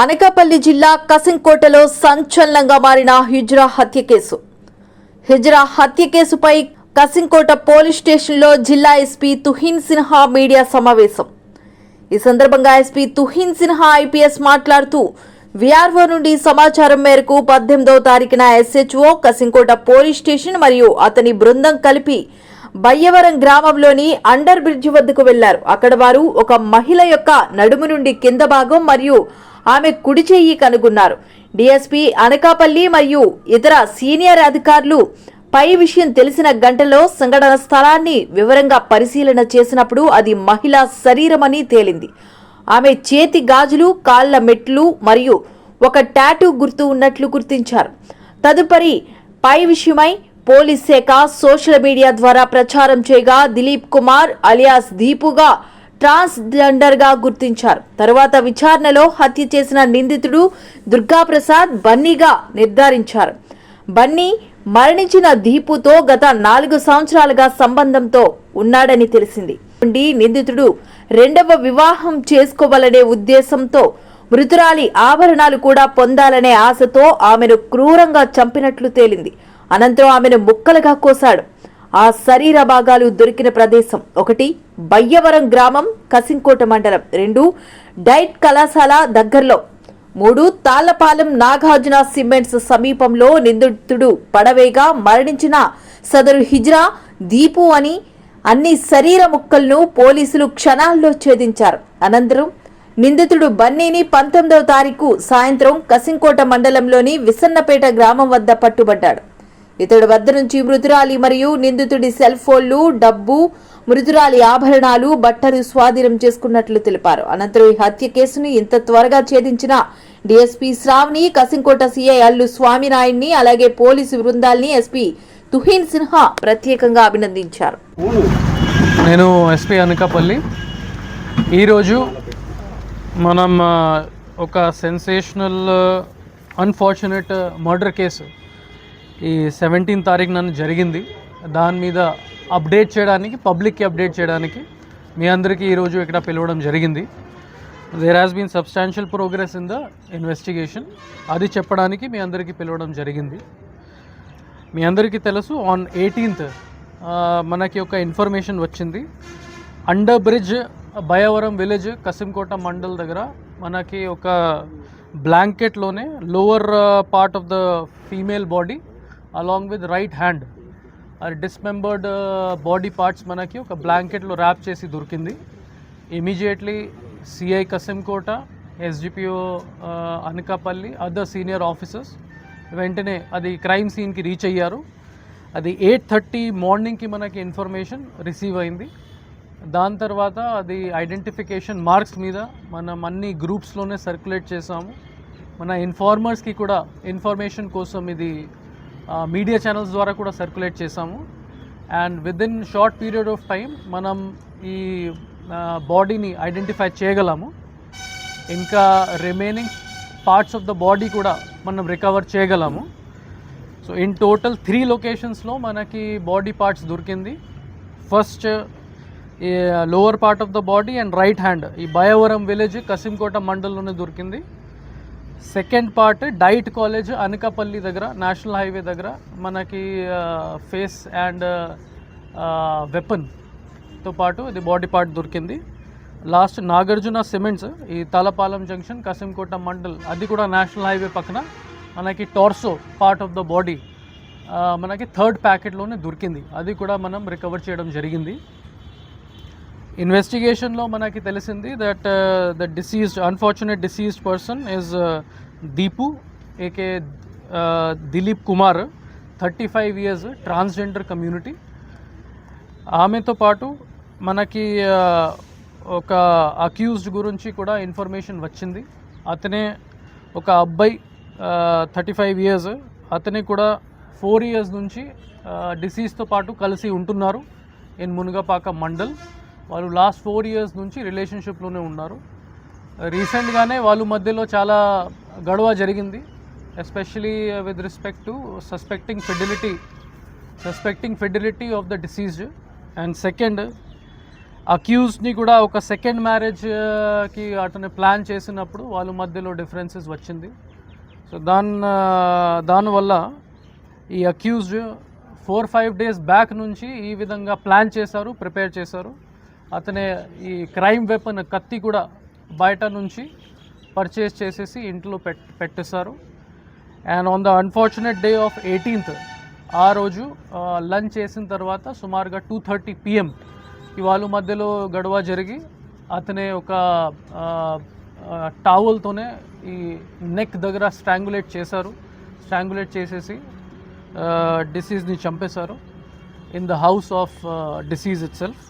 అనకాపల్లి జిల్లా కసింకోటలో సంచలనంగా మారిన హిజ్రా హత్య కేసు. హిజ్రా హత్య కేసుపై కసింకోట పోలీస్ స్టేషన్లో జిల్లా ఎస్పీ తుహిన్ సిన్హా మీడియా సమావేశం. ఈ సందర్భంగా ఎస్పీ తుహిన్ సిన్హా ఐపీఎస్ మాట్లాడుతూ విఆర్ఓ నుండి సమాచారం మేరకు పద్దెనిమిదవ తారీఖున ఎస్హెచ్ఓ కసింకోట పోలీస్ స్టేషన్ మరియు అతని బృందం కలిపి బయ్యవరం గ్రామంలోని అండర్ బ్రిడ్జ్ వద్దకు వెళ్ళారు. అక్కడ వారు ఒక మహిళ యొక్క నడుము నుండి కింద భాగం మరియు ఆమె కుడి చెయ్యి కనుగొన్నారు. డీఎస్పీ అనకాపల్లి మరియు ఇతర సీనియర్ అధికారులు పై విషయం తెలిసిన గంటలో సంఘటన స్థలాన్ని వివరంగా పరిశీలన చేసినప్పుడు అది మహిళ శరీరమని తేలింది. ఆమె చేతి గాజులు కాళ్ళ మెట్లు మరియు ఒక టాటూ గుర్తు ఉన్నట్లు గుర్తించారు. తదుపరి పై విషయమై పోలీస్ శాఖ సోషల్ మీడియా ద్వారా ప్రచారం చేయగా దిలీప్ కుమార్ అలియాస్ దీపుగా ట్రాన్స్జెండర్గా గుర్తించారు. తరువాత విచారణలో హత్య చేసిన నిందితుడు దుర్గాప్రసాద్ బన్నీగా నిర్ధారించారు. బన్నీ మరణించిన దీపుతో గత నాలుగు సంవత్సరాలుగా సంబంధంతో ఉన్నాడని తెలిసింది. నుండి నిందితుడు రెండవ వివాహం చేసుకోవాలనే ఉద్దేశంతో మృతురాలి ఆభరణాలు కూడా పొందాలనే ఆశతో ఆమెను క్రూరంగా చంపినట్లు తేలింది. అనంతరం ఆమెను ముక్కలుగా కోశాడు. ఆ శరీర భాగాలు దొరికిన ప్రదేశం ఒకటి బయ్యవరం గ్రామం కసింకోట మండలం రెండు డైట్ కళాశాల దగ్గరలో. మూడు తాళ్ళపాలెం నాగార్జున సిమెంట్స్ సమీపంలో నిందితుడు పడవేగా మరణించిన సదరు హిజ్రా దీపు అని అన్ని శరీర ముక్కలను పోలీసులు క్షణాల్లో ఛేదించారు. అనంతరం నిందితుడు బన్నీని పంతొమ్మిదవ తారీఖు సాయంత్రం కసింకోట మండలంలోని విసన్నపేట గ్రామం వద్ద పట్టుబడ్డాడు. ఇతడి వద్ద నుంచి మృతురాలి మరియు నిందితుడి సెల్ ఫోన్లు డబ్బు మృతురాలి ఆభరణాలు బట్టలు స్వాధీనం చేసుకున్నట్లు తెలిపారు. అనంతరం ఈ హత్య కేసును ఇంత త్వరగా ఛేదించిన డీఎస్పీ శ్రావ్ని కసింకోట సీఐ అల్లు స్వామినాయుడిని అలాగే పోలీసు బృందాల్ని ఎస్పీ తుహీన్ సిన్హా ప్రత్యేకంగా అభినందించారు. నేను ఎస్పీ అనకాపల్లి. ఈరోజు మనం ఒక సెన్సేషనల్ అన్ఫార్చునేట్ మర్డర్ కేసు ఈ సెవెంటీన్ తారీఖు నన్ను జరిగింది. దాని మీద అప్డేట్ చేయడానికి పబ్లిక్కి అప్డేట్ చేయడానికి మీ అందరికీ ఈరోజు ఇక్కడ పిలవడం జరిగింది. There has been substantial progress in the investigation అది చెప్పడానికి మీ అందరికీ పిలవడం జరిగింది. మీ అందరికీ తెలుసు ఆన్ ఎయిటీన్త్ మనకి ఒక ఇన్ఫర్మేషన్ వచ్చింది. Under bridge Bhayavaram village Kasimkota mandal దగ్గర మనకి ఒక బ్లాంకెట్లోనే lower part of the female body along with right hand అది డిస్మెంబర్డ్ బాడీ పార్ట్స్ మనకి ఒక బ్లాంకెట్లో ర్యాప్ చేసి దొరికింది. Immediately CI Kasimkota SDPO Anakapalli other senior officers వెంటనే అది క్రైమ్ సీన్కి రీచ్ అయ్యారు. అది ఎయిట్ థర్టీ మార్నింగ్కి మనకి ఇన్ఫర్మేషన్ రిసీవ్ అయింది. దాని తర్వాత అది ఐడెంటిఫికేషన్ మార్క్స్ మీద మనం అన్ని గ్రూప్స్లోనే సర్క్యులేట్ చేసాము. మన ఇన్ఫార్మర్స్కి కూడా ఇన్ఫర్మేషన్ కోసం ఇది మీడియా ఛానల్స్ ద్వారా కూడా సర్క్యులేట్ చేసాము and with in short period of time మనం ఈ బాడీని ఐడెంటిఫై చేయగలము. ఇంకా remaining parts of the body కూడా మనం రికవర్ చేయగలము. సో ఇన్ టోటల్ త్రీ లొకేషన్స్లో మనకి బాడీ పార్ట్స్ దొరికింది. First lower part of the body and right hand ఈ బయవరం విలేజ్ కసింకోట మండలంలోనే దొరికింది. Second part DIET college Anakapalli దగ్గర నేషనల్ హైవే దగ్గర మనకి ఫేస్ అండ్ వెపన్తో పాటు ఇది బాడీ పార్ట్ దొరికింది. లాస్ట్ నాగార్జున సిమెంట్స్ ఈ తలపాలెం జంక్షన్ కసింకోట మండల్ అది కూడా నేషనల్ హైవే పక్కన మనకి torso part of the body మనకి థర్డ్ ప్యాకెట్లోనే దొరికింది. అది కూడా మనం రికవర్ చేయడం జరిగింది. ఇన్వెస్టిగేషన్లో మనకి తెలిసింది that the deceased unfortunate deceased person is Deepu aka Dilip Kumar thirty five years transgender community ఆమెతో పాటు మనకి uh, ఒక అక్యూజ్డ్ గురించి కూడా ఇన్ఫర్మేషన్ వచ్చింది. అతనే ఒక అబ్బాయి థర్టీ ఫైవ్ ఇయర్స్ అతనే కూడా ఫోర్ ఇయర్స్ నుంచి uh, డిసీజ్తో పాటు కలిసి ఉంటున్నారు. ఇన్ మునుగపాక మండల్. వాళ్ళు లాస్ట్ ఫోర్ ఇయర్స్ నుంచి రిలేషన్షిప్లోనే ఉన్నారు. రీసెంట్గానే వాళ్ళ మధ్యలో చాలా గొడవ జరిగింది. Especially with respect to suspecting fidelity suspecting fidelity of the deceased and second అక్యూజ్ని కూడా ఒక సెకండ్ మ్యారేజ్కి uh, అతను ప్లాన్ చేసినప్పుడు వాళ్ళ మధ్యలో డిఫరెన్సెస్ వచ్చింది. సో uh, దాని దానివల్ల ఈ accused four five days back నుంచి ఈ విధంగా ప్లాన్ చేశారు ప్రిపేర్ చేశారు. అతనే ఈ క్రైమ్ వెపన్ కత్తి కూడా బయట నుంచి పర్చేస్ చేసేసి ఇంట్లో పెట్ పెట్టేశారు. And on the unfortunate day of eighteenth ఆ రోజు లంచ్ చేసిన తర్వాత సుమారుగా టూ థర్టీ పిఎం ఇవాళ మధ్యలో గడవ జరిగి అతనే ఒక టావల్తోనే ఈ నెక్ దగ్గర స్ట్రాంగులేట్ చేశారు. స్ట్రాంగులేట్ చేసేసి డిసీజ్ని చంపేశారు. In the house of deceased itself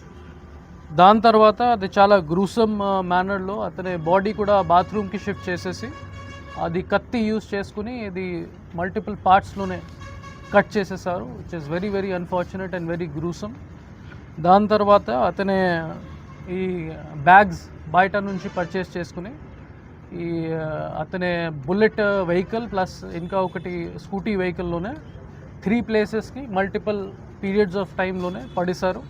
దాని తర్వాత అది చాలా గ్రూసమ్ మేనర్లో uh, అతని బాడీ కూడా బాత్రూమ్కి షిఫ్ట్ చేసేసి అది కత్తి యూస్ చేసుకుని ఇది మల్టిపుల్ పార్ట్స్లోనే కట్ చేసేసారు which is very very unfortunate and very gruesome దాని తర్వాత అతనే ఈ బ్యాగ్స్ బయట నుంచి పర్చేస్ చేసుకుని ఈ uh, అతనే బుల్లెట్ వెహికల్ ప్లస్ ఇంకా ఒకటి స్కూటీ వెహికల్లోనే త్రీ ప్లేసెస్కి మల్టిపుల్ పీరియడ్స్ ఆఫ్ టైంలోనే పడేశారు.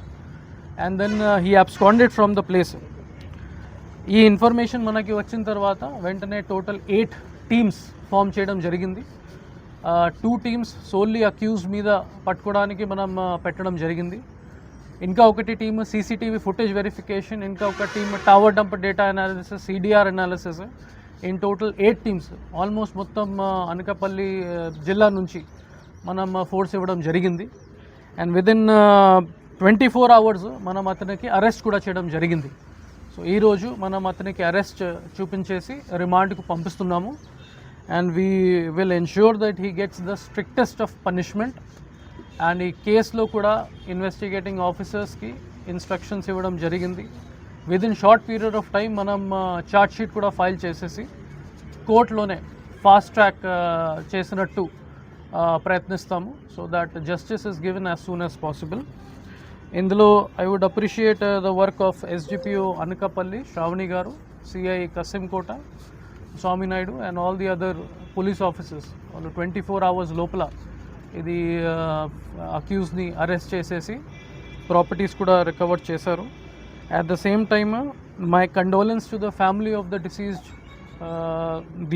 And then he absconded from the place ఈ ఇన్ఫర్మేషన్ మనకి వచ్చిన తర్వాత వెంటనే టోటల్ ఎయిట్ టీమ్స్ ఫామ్ చేయడం జరిగింది. టూ టీమ్స్ సోల్లీ అక్యూజ్ మీద పట్టుకోవడానికి మనం పెట్టడం జరిగింది. ఇంకా ఒకటి టీమ్ సీసీటీవీ ఫుటేజ్ వెరిఫికేషన్ ఇంకా ఒక team tower dump data analysis CDR analysis in total eight teams almost మొత్తం అనకాపల్లి జిల్లా నుంచి మనం ఫోర్స్ ఇవ్వడం జరిగింది. And within twenty four hours మనం అతనికి అరెస్ట్ కూడా చేయడం జరిగింది. సో ఈరోజు మనం అతనికి అరెస్ట్ చూపించేసి రిమాండ్కు పంపిస్తున్నాము. And we will ensure that he gets the strictest of punishment and ఈ కేసులో కూడా ఇన్వెస్టిగేటింగ్ ఆఫీసర్స్కి ఇన్స్ట్రక్షన్స్ ఇవ్వడం జరిగింది. With in short period of time మనం చార్ట్ షీట్ కూడా ఫైల్ చేసేసి కోర్టులోనే ఫాస్ట్ ట్రాక్ చేసినట్టు ప్రయత్నిస్తాము. So that justice is given as soon as possible ఇందులో I would appreciate the work of SDPO Anakapalli Sravani గారు CI Kasimkota Swaminaidu and all the other police officers వాళ్ళు twenty four hours లోపల ఇది అక్యూజ్ని arrest చేసేసి properties కూడా recover చేశారు. At the same time my condolence to the family of the deceased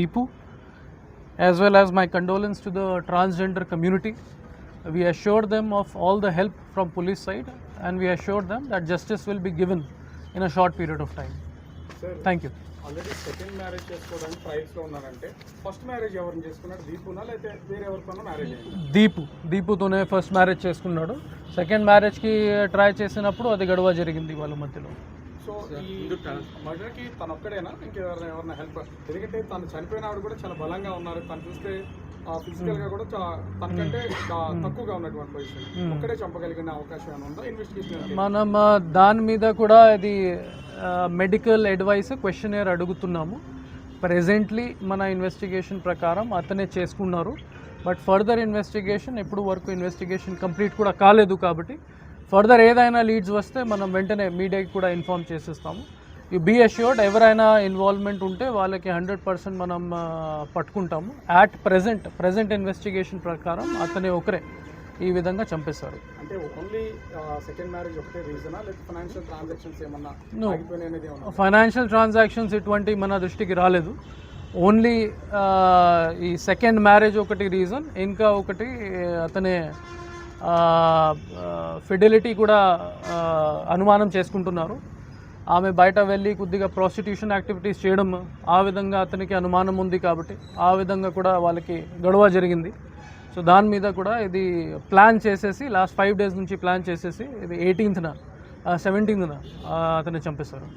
Deepu as well as my condolence to the transgender community We assure them of all the help from police side. And we assure them that justice will be given in a short period of time. Sir Thank you. Already second marriage చేసుకోవడానికి ట్రయల్స్లో ఉన్నారంటే first marriage ఎవరిని చేసుకున్నాడు దీపునా లేకపోతే వేరే ఎవరికైనా marriage Deepu దీపుతోనే first marriage చేసుకున్నాడు. సెకండ్ మ్యారేజ్కి ట్రై చేసినప్పుడు అది గొడవ జరిగింది వాళ్ళ మధ్యలో. సో ఈ మర్డర్కి తను ఒక్కడేనా ఇంకెవరైనా ఎవరైనా హెల్ప్ ఎందుకంటే తను చనిపోయిన ఆవిడ కూడా చాలా బలంగా ఉన్నారు. తను చూస్తే ఫిజికల్గా కూడా తనకంటే తా- తక్కువగా ఉన్నటువంటి పొజిషన్ ఒక్కడే చంపగలిగిన అవకాశం ఏమైనా ఉందా? ఇన్వెస్టిగేషన్ మనం దాని మీద కూడా ఇది మెడికల్ అడ్వైస్ క్వశ్చనర్ అడుగుతున్నాము. ప్రెజెంట్లీ మన ఇన్వెస్టిగేషన్ ప్రకారం అతనే చేసుకున్నారు. బట్ ఫర్దర్ ఇన్వెస్టిగేషన్ ఎప్పుడు వరకు ఇన్వెస్టిగేషన్ కంప్లీట్ కూడా కాలేదు కాబట్టి ఫర్దర్ ఏదైనా లీడ్స్ వస్తే మనం వెంటనే మీడియాకి కూడా ఇన్ఫామ్ చేసేస్తాము. బీ అష్యూర్డ్ ఎవరైనా ఇన్వాల్వ్మెంట్ ఉంటే వాళ్ళకి హండ్రెడ్ పర్సెంట్ మనం పట్టుకుంటాము. యాట్ ప్రెజెంట్ ప్రెజెంట్ ఇన్వెస్టిగేషన్ ప్రకారం అతనే ఒకరే ఈ విధంగా చంపేశారు. అంటే ఓన్లీ సెకండ్ మ్యారేజ్ ఒకటే రీజనా ఫైనాన్షియల్ ట్రాన్సాక్షన్స్ ఏమన్నా ఫైనాన్షియల్ ట్రాన్సాక్షన్స్ ఇటువంటి మన దృష్టికి రాలేదు. ఓన్లీ ఈ సెకండ్ మ్యారేజ్ ఒకటి రీజన్ ఇంకా ఒకటి అతనే ఫిడిలిటీ కూడా అనుమానం చేసుకుంటున్నారు. ఆమె బయట వెళ్ళి కొద్దిగా ప్రాస్టిట్యూషన్ యాక్టివిటీస్ చేయడం ఆ విధంగా అతనికి అనుమానం ఉంది కాబట్టి ఆ విధంగా కూడా వాళ్ళకి గొడవ జరిగింది. సో దాని మీద కూడా ఇది ప్లాన్ చేసేసి లాస్ట్ ఫైవ్ డేస్ నుంచి ప్లాన్ చేసేసి ఇది ఎయిటీన్త్న సెవెంటీన్త్న అతన్ని చంపేశారు.